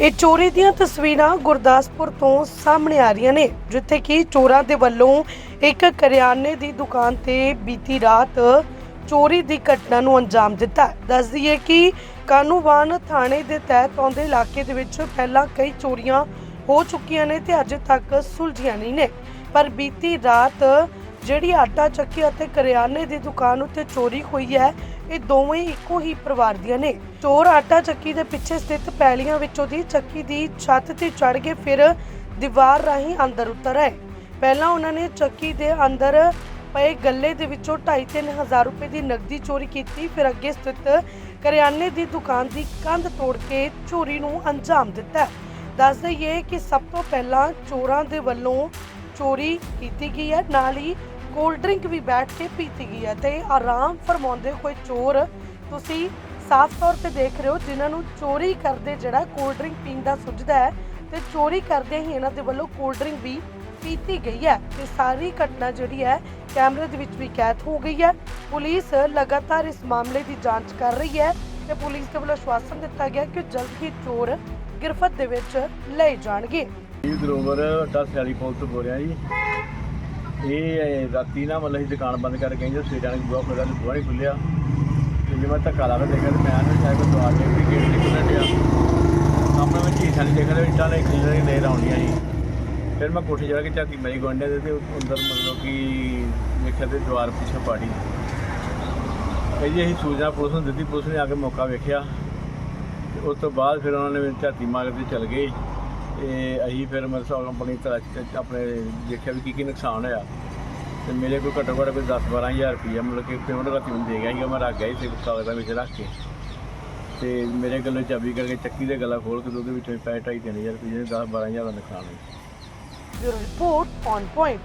ਇਹ ਚੋਰੀ ਦੀਆਂ ਤਸਵੀਰਾਂ ਗੁਰਦਾਸਪੁਰ ਤੋਂ ਸਾਹਮਣੇ ਆ ਰਹੀਆਂ ਨੇ, ਜਿੱਥੇ ਕਿ ਚੋਰਾਂ ਦੇ ਵੱਲੋਂ ਇੱਕ ਕਰਿਆਨੇ ਦੀ ਦੁਕਾਨ ਤੇ ਬੀਤੀ ਰਾਤ ਚੋਰੀ ਦੀ ਘਟਨਾ ਨੂੰ ਅੰਜਾਮ ਦਿੱਤਾ। ਦੱਸ ਦਈਏ ਕਿ ਕਾਨੂੰਵਾਨ ਥਾਣੇ ਦੇ ਤਹਿਤ ਆਉਂਦੇ ਇਲਾਕੇ ਦੇ ਵਿੱਚ ਪਹਿਲਾਂ ਕਈ ਚੋਰੀਆਂ ਹੋ ਚੁੱਕੀਆਂ ਨੇ ਤੇ ਅਜੇ ਤੱਕ ਸੁਲਝੀਆਂ ਨਹੀਂ ਨੇ। ਪਰ ਬੀਤੀ ਰਾਤ ਜਿਹੜੀ ਆਟਾ ਚੱਕੀ ਅਤੇ ਕਰਿਆਨੇ ਦੀ ਦੁਕਾਨ ਉੱਤੇ ਚੋਰੀ ਹੋਈ ਹੈ, ਇਹ ਦੋਵੇਂ ਇੱਕੋ ਹੀ ਪਰਿਵਾਰ ਦੀਆਂ ਨੇ। ਚੋਰ ਆਟਾ ਚੱਕੀ ਦੇ ਪਿੱਛੇ ਸਥਿਤ ਪੈਲੀਆਂ ਵਿੱਚੋਂ ਦੀ ਚੱਕੀ ਦੀ ਛੱਤ ਤੇ ਚੜ ਕੇ ਫਿਰ ਦੀਵਾਰ ਰਾਹੀਂ ਅੰਦਰ ਉਤਰ ਆਏ। ਪਹਿਲਾਂ ਉਹਨਾਂ ਨੇ ਚੱਕੀ ਦੇ ਅੰਦਰ ਪਏ ਗੱਲੇ ਦੇ ਵਿੱਚੋਂ 2.5 ਹਜ਼ਾਰ ਰੁਪਏ ਦੀ ਨਕਦੀ ਚੋਰੀ ਕੀਤੀ, ਫਿਰ ਅੱਗੇ ਸਥਿਤ ਕਰਿਆਨੇ ਦੀ ਦੁਕਾਨ ਦੀ ਕੰਧ ਤੋੜ ਕੇ ਚੋਰੀ ਨੂੰ ਅੰਜਾਮ ਦਿੱਤਾ। ਦੱਸ ਦਈਏ ਕਿ ਸਭ ਤੋਂ ਪਹਿਲਾਂ ਚੋਰਾਂ ਦੇ ਵੱਲੋਂ ਚੋਰੀ ਕੀਤੀ ਗਈ ਹੈ। ਨਾਲ ਹੀ ਕੋਲਡ ਡਰਿੰਕ ਵੀ ਬੈਠ ਕੇ ਪੀਤੀ ਗਈ ਹੈ ਤੇ ਆਰਾਮ ਫਰਮਾਉਂਦੇ ਹੋਏ ਚੋਰ ਤੁਸੀਂ ਸਾਫ਼ ਤੌਰ ਤੇ ਦੇਖ ਰਹੇ ਹੋ, ਜਿਨ੍ਹਾਂ ਨੂੰ ਚੋਰੀ ਕਰਦੇ ਜਿਹੜਾ ਕੋਲਡ ਡਰਿੰਕ ਪੀਣ ਦਾ ਸੁਝਦਾ ਹੈ ਤੇ ਚੋਰੀ ਕਰਦੇ ਹੀ ਇਹਨਾਂ ਦੇ ਵੱਲੋਂ ਕੋਲਡ ਡਰਿੰਕ ਵੀ ਪੀਤੀ ਗਈ ਹੈ ਤੇ ਸਾਰੀ ਘਟਨਾ ਜਿਹੜੀ ਹੈ ਕੈਮਰੇ ਦੇ ਵਿੱਚ ਵੀ ਕੈਦ ਹੋ ਗਈ ਹੈ। ਪੁਲਿਸ ਲਗਾਤਾਰ ਇਸ ਮਾਮਲੇ ਦੀ ਜਾਂਚ ਕਰ ਰਹੀ ਹੈ ਤੇ ਪੁਲਿਸ ਦੇ ਵੱਲੋਂ ਆਸ਼ਵਾਸਨ ਦਿੱਤਾ ਗਿਆ ਕਿ ਜਲਦ ਹੀ ਚੋਰ ਗਿਰਫਤ ਦੇ ਵਿੱਚ ਲਏ ਜਾਣਗੇ। ਜੀ ਗਰੋਵਰ 10 ਵਾਲੀ ਪੁਲ ਤੋਂ ਬੋਲ ਰਿਹਾ ਜੀ। ਇਹ ਰਾਤੀ ਨਾ ਮਤਲਬ ਅਸੀਂ ਦੁਕਾਨ ਬੰਦ ਕਰਕੇ ਗਏ ਜੋ ਸਵੇਰਾਂ ਨੂੰ ਬੂਹਾ ਖੋਲ੍ਹਿਆ ਤੇ ਬੂਹਾ ਨਹੀਂ ਖੁੱਲਿਆ ਤੇ ਜੇ ਮੈਂ ਧੱਕਾ ਲਾ ਕੇ ਦੇਖਿਆ ਤੇ ਮੈਂ ਨਾ ਸ਼ਾਇਦ ਕੋਈ ਦੁਆਰ ਦੇ ਵੀ ਗੇਟ ਨਿਕਲਣ ਡਿਆ। ਸਾਹਮਣੇ ਮੈਂ ਝੀਠਾਂ ਨਹੀਂ ਦੇਖਿਆ ਤੇ ਇੱਟਾਂ ਨੇ ਖਿਲਰੇ ਨਜ਼ਰ ਆਉਂਦੀਆਂ ਸੀ ਫਿਰ ਮੈਂ ਕੋਠੇ ਚੜ੍ਹ ਕੇ ਝਾਤੀ ਮਾਰੀ ਗੁਆਂਢੀਆਂ ਦੇ ਤੇ ਅੰਦਰ ਮਤਲਬ ਕਿ ਵੇਖਿਆ ਤੇ ਦੁਆਰ ਪਿੱਛੇ ਪਾੜੀ। ਇਹ ਜੀ ਅਸੀਂ ਸੂਚਨਾ ਪੁਲਿਸ ਨੂੰ ਦਿੱਤੀ, ਪੁਲਿਸ ਨੇ ਆ ਕੇ ਮੌਕਾ ਵੇਖਿਆ। ਤੇ ਉਸ ਤੋਂ ਬਾਅਦ ਫਿਰ ਉਹਨਾਂ ਨੇ ਝਾਤੀ ਮਾਰ ਕੇ ਚਲ ਗਏ। ਤੇ ਅਸੀਂ ਫਿਰ ਮਤਲਬ ਕੰਪਨੀ ਤਰ੍ਹਾਂ ਆਪਣੇ ਦੇਖਿਆ ਵੀ ਕੀ ਕੀ ਨੁਕਸਾਨ ਹੋਇਆ। ਤੇ ਮੇਰੇ ਕੋਲ ਘੱਟੋ ਘੱਟ ਕੋਈ 10 12000 ਰੁਪਈਆ ਮਤਲਬ ਕਿ ਪੇਮੈਂਟ ਰਾਤੀ ਮੈਨੂੰ ਦੇ ਗਿਆ ਸੀਗਾ, ਮੈਂ ਰੱਖ ਗਿਆ ਸੀ ਕਾਗਜ਼ਾਂ ਵਿੱਚ ਰੱਖ ਕੇ। ਤੇ ਮੇਰੇ ਗੱਲੋਂ ਚਾਬੀ ਕਰਕੇ ਚੱਕੀ ਦੇ ਗਲਾ ਖੋਲ ਕੇ ਤੇ ਉਹਦੇ ਵਿੱਚੋਂ ਪੈਸੇ ਢਾਈ ਤਿੰਨ ਹਜ਼ਾਰ ਰੁਪਏ 10 12000 ਦਾ ਨੁਕਸਾਨ ਹੋਇਆ। Report on point